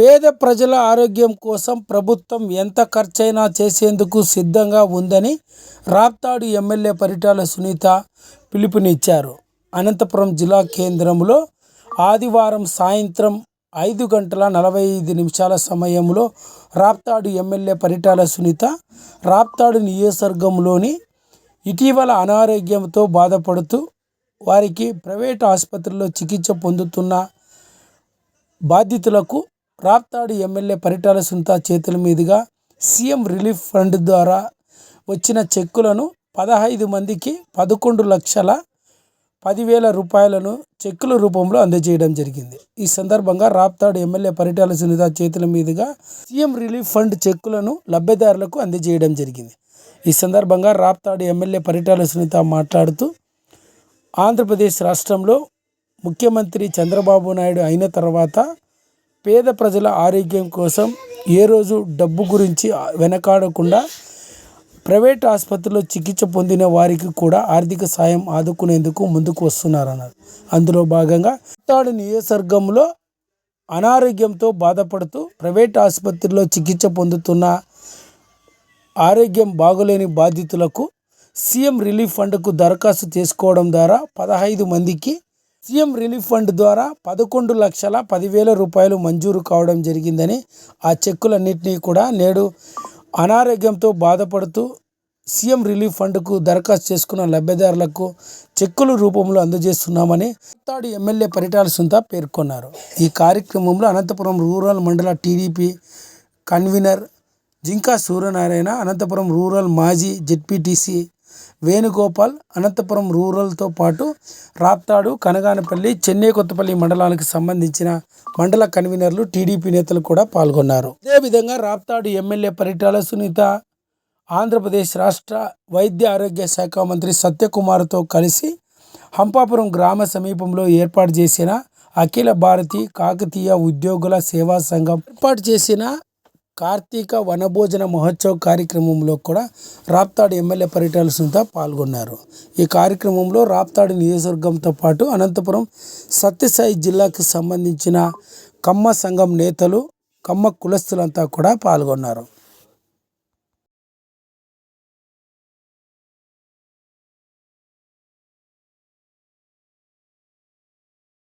పేద ప్రజల ఆరోగ్యం కోసం ప్రభుత్వం ఎంత ఖర్చైనా చేసేందుకు సిద్ధంగా ఉందని రాప్తాడు ఎమ్మెల్యే పరిటాల సునీత పిలుపునిచ్చారు. అనంతపురం జిల్లా కేంద్రంలో ఆదివారం సాయంత్రం ఐదు గంటల నలభై ఐదు నిమిషాల సమయంలో రాప్తాడు ఎమ్మెల్యే పరిటాల సునీత రాప్తాడు నియోజకవర్గంలోని ఇటీవల అనారోగ్యంతో బాధపడుతూ వారికి ప్రైవేట్ ఆసుపత్రిలో చికిత్స పొందుతున్న బాధితులకు రాప్తాడు ఎమ్మెల్యే పరిటాల సుంతా చేతుల మీదుగా సీఎం రిలీఫ్ ఫండ్ ద్వారా వచ్చిన చెక్కులను పదహైదు మందికి పదకొండు లక్షల పదివేల రూపాయలను చెక్కుల రూపంలో అందజేయడం జరిగింది. ఈ సందర్భంగా రాప్తాడు ఎమ్మెల్యే పరిటాల సునీత చేతుల మీదుగా సీఎం రిలీఫ్ ఫండ్ చెక్కులను లబ్ధిదారులకు అందజేయడం జరిగింది. ఈ సందర్భంగా రాప్తాడు ఎమ్మెల్యే పరిటాల సునీత మాట్లాడుతూ ఆంధ్రప్రదేశ్ రాష్ట్రంలో ముఖ్యమంత్రి చంద్రబాబు నాయుడు అయిన తర్వాత పేద ప్రజల ఆరోగ్యం కోసం ఏ రోజు డబ్బు గురించి వెనకాడకుండా ప్రైవేట్ ఆసుపత్రిలో చికిత్స పొందిన వారికి కూడా ఆర్థిక సాయం ఆదుకునేందుకు ముందుకు వస్తున్నారన్నారు. అందులో భాగంగా తాడు నియోజకవర్గంలో అనారోగ్యంతో బాధపడుతూ ప్రైవేట్ ఆసుపత్రిలో చికిత్స పొందుతున్న ఆరోగ్యం బాగోలేని బాధితులకు సీఎం రిలీఫ్ ఫండ్కు దరఖాస్తు చేసుకోవడం ద్వారా పదహైదు మందికి సీఎం రిలీఫ్ ఫండ్ ద్వారా పదకొండు లక్షల పదివేల రూపాయలు మంజూరు కావడం జరిగిందని ఆ చెక్కులన్నింటినీ కూడా నేడు అనారోగ్యంతో బాధపడుతూ సీఎం రిలీఫ్ ఫండ్కు దరఖాస్తు చేసుకున్న లబ్ధిదారులకు చెక్కుల రూపంలో అందజేస్తున్నామని తాడు ఎమ్మెల్యే పరిటాల సుంత పేర్కొన్నారు. ఈ కార్యక్రమంలో అనంతపురం రూరల్ మండల TDP convener Jinka Suryanarayana Anantapuram rural మాజీ జెడ్పీటీసీ వేణుగోపాల్ అనంతపురం రూరల్తో పాటు రాప్తాడు కనగానపల్లి చెన్నై కొత్తపల్లి మండలానికి సంబంధించిన మండల కన్వీనర్లు టీడీపీ నేతలు కూడా పాల్గొన్నారు. అదేవిధంగా రాప్తాడు ఎమ్మెల్యే పరిటాల సునీత ఆంధ్రప్రదేశ్ రాష్ట్ర వైద్య ఆరోగ్య శాఖ మంత్రి సత్యకుమార్తో కలిసి హంపాపురం గ్రామ సమీపంలో ఏర్పాటు చేసిన అఖిల భారతి కాకతీయ ఉద్యోగుల సేవా సంఘం ఏర్పాటు చేసిన కార్తీక వనభోజన మహోత్సవ్ కార్యక్రమంలో కూడా రాప్తాడు ఎమ్మెల్యే పర్యటన సుంత పాల్గొన్నారు. ఈ కార్యక్రమంలో రాప్తాడు నియోజకవర్గంతో పాటు అనంతపురం సత్యసాయి జిల్లాకు సంబంధించిన కమ్మ సంఘం నేతలు కమ్మ కులస్తులంతా కూడా పాల్గొన్నారు.